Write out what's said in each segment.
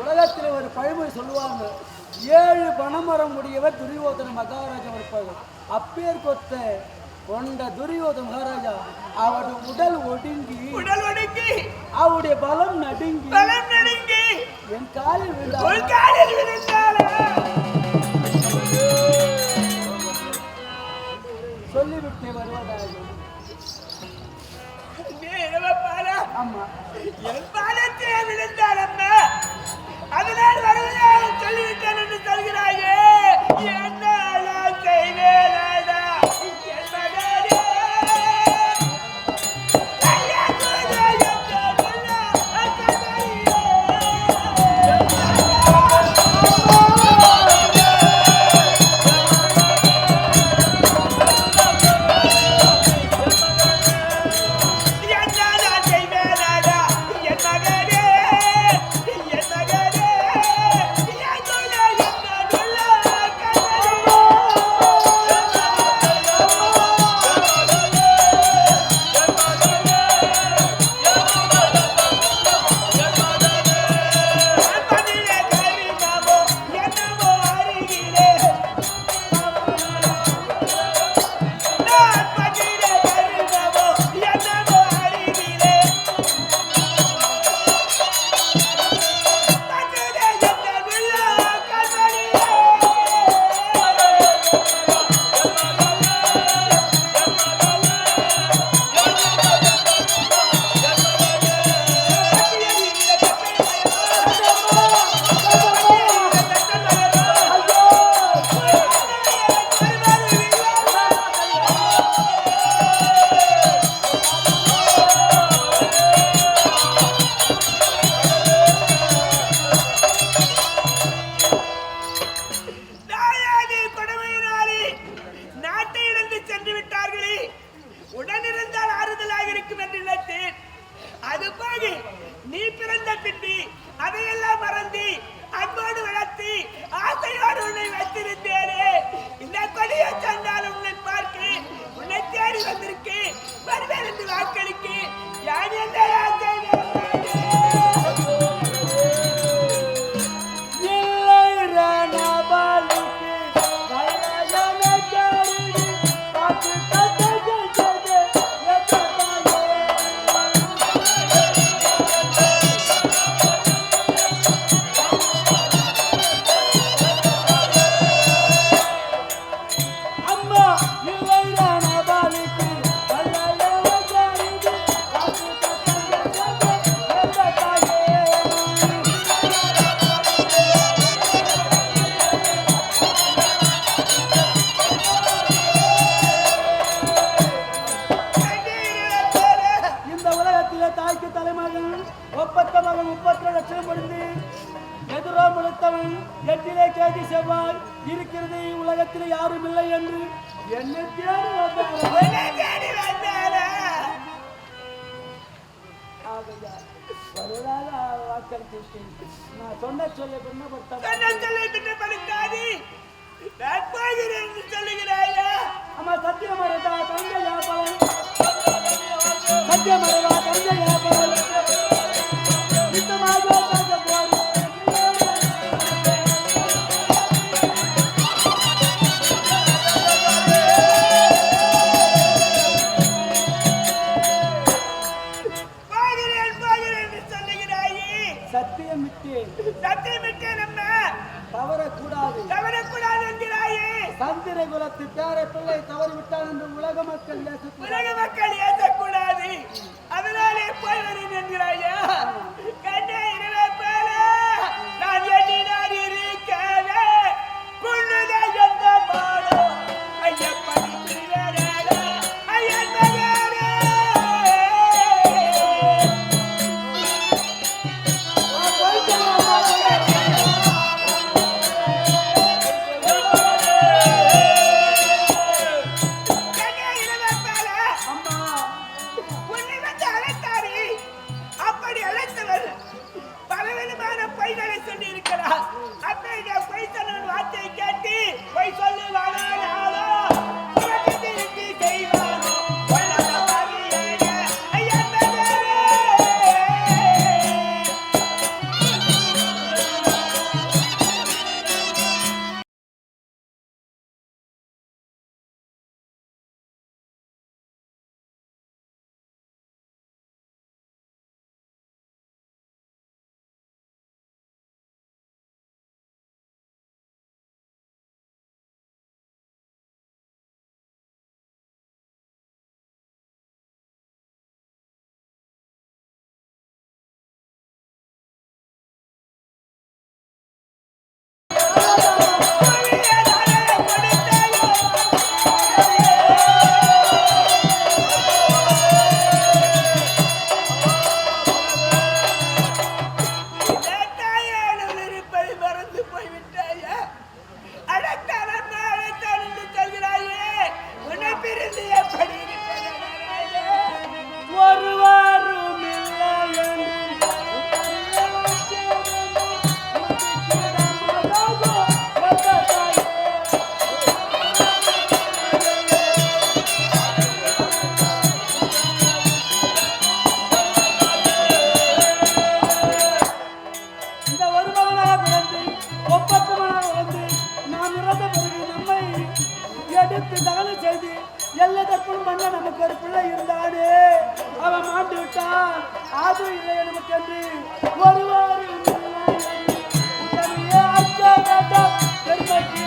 உலகத்தில் ஒரு பழமொழி சொல்லுவாங்க ஏழு பணமரம் உடையவர் துரியோதன மகாராஜா இருப்பார்கள். அப்பேர் கொத்த கொண்ட துரியோதன மகாராஜா அவருடைய உடல் ஒடுங்கி உடல் ஒடுங்கி அவருடைய பலம் நடுங்கி பலம் நடுங்கி என் காலில் விழுந்தார். காலில் சொல்லிவிட்டு வருவதாக. பணத்தை விழுந்தார் அம்மா. அதனால் வருவதாக சொல்லிவிட்டேன் என்று சொல்கிறாயே. இருக்கிறது உலகத்தில் யாரும் இல்லை என்று என்னை தேடி வந்தாரே. நான் சொன்ன சொல்ல பின்னப்படுத்தாதி. நான் போகிறேன் என்று சொல்லுகிறாயா? அம்மா சத்தியமரதா தங்க வியாபாரம் சத்தியமரதா தங்க வியாபாரம் நித்தமாக முதல்ல நமக்கு ஒரு பிள்ளை இருந்தானே அவன் மாட்டு விட்டான். அது இல்லை நமக்கு என்று ஒருவாறு பெருமைக்கு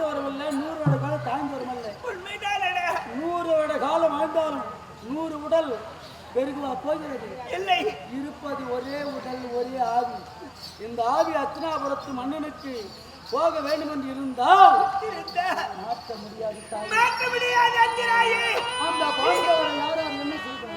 ஆண்டு வரவில்லை நூறு வருட காலம் தாழ்ந்து வரவில்லை உண்மைதானே நூறு வருட காலம் ஆண்டாலும் நூறு உடல் பெருகுவா போகிறது. இல்லை. இருப்பது ஒரே உடல் ஒரே ஆவி. இந்த ஆவி அர்ச்சனாபுரத்து மன்னனுக்கு போக வேண்டும் என்று இருந்தால் மாற்ற முடியாது மாற்ற முடியாது அந்த பாண்டவரை யாரும் என்ன செய்வாங்க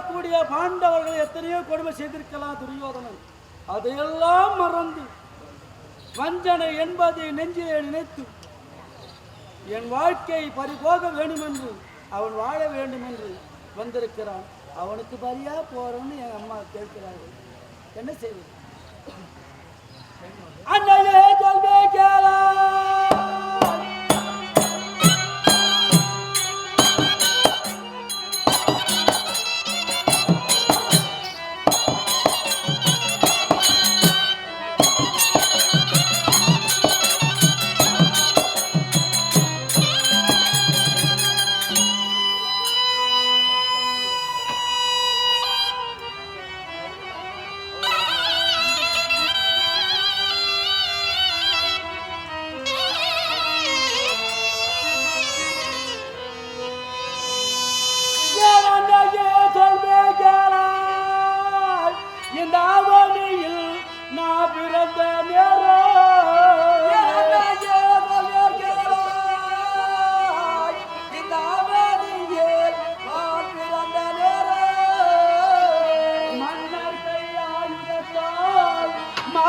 வாழக்கூடிய பாண்டவர்கள் எத்தனையோ கொடுமை செய்திருக்கலாம் துரியோதனன். அதையெல்லாம் மறந்து வஞ்சனை என்பதை நெஞ்சிலே நினைத்து என் வாழ்க்கை பறிபோக வேண்டும் என்று அவன் வாழ வேண்டும் என்று வந்திருக்கிறான். அவனுக்கு பரியா போறோம்னு என் அம்மா கேட்கிறார்கள். என்ன செய்வது? அண்ணே சொல்வே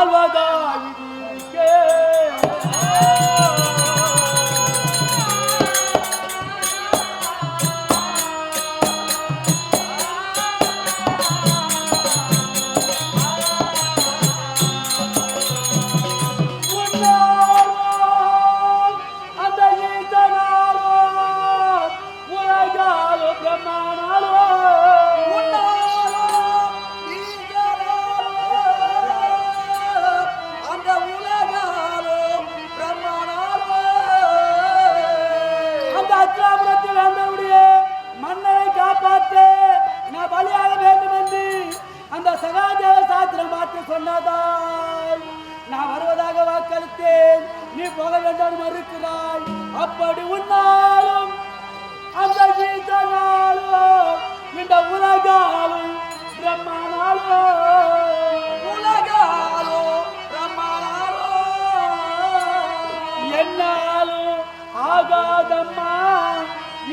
Salvador! வாக்களித்தேன் நீ போக வேண்டாம் மறுக்கிறாய் அப்படி உன்னாலும் அந்த கீதனாலும் இந்த உலகாலும் பிரம்மனாலும் உலகாலும் பிரம்மனாலும் என்னாலும் ஆகாதம்மா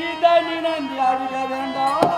இதை நினைந்து அழுக வேண்டாம்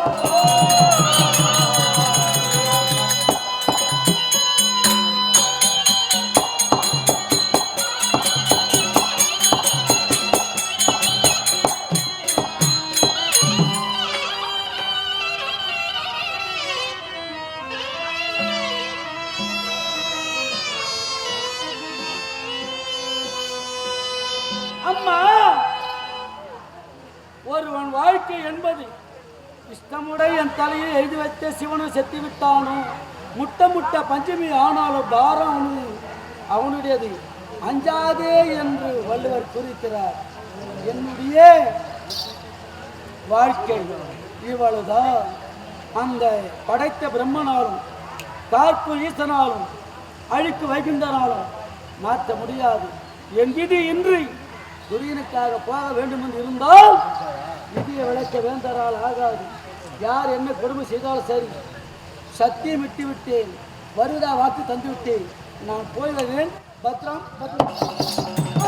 இஷ்டமுடைய என் தலையை எழுதி வைத்த சிவனும் செத்து விட்டானோ? முட்டை முட்டை பஞ்சமி ஆனாலும் பாரம் அவனு அவனுடையது. அஞ்சாதே என்று வள்ளுவர் குறிக்கிறார். என்னுடைய வாழ்க்கை இவ்வளவுதான். அந்த படைத்த பிரம்மனாலும் காப்பு ஈசனாலும் அழுக்கு வைகுந்தனாலும் மாற்ற முடியாது. என் விதி இன்றி துரியனுக்காக போக வேண்டும் என்று இருந்தால் விதியை விளக்க வேந்தரால் ஆகாது. யார் என்ன கொடுமை செய்தாலும் சரி சத்தியம் விட்டு விட்டேன் வருதா வாக்கு தந்து விட்டேன் நான் போய் வருவேன் பத்ரம் பத்ரம்.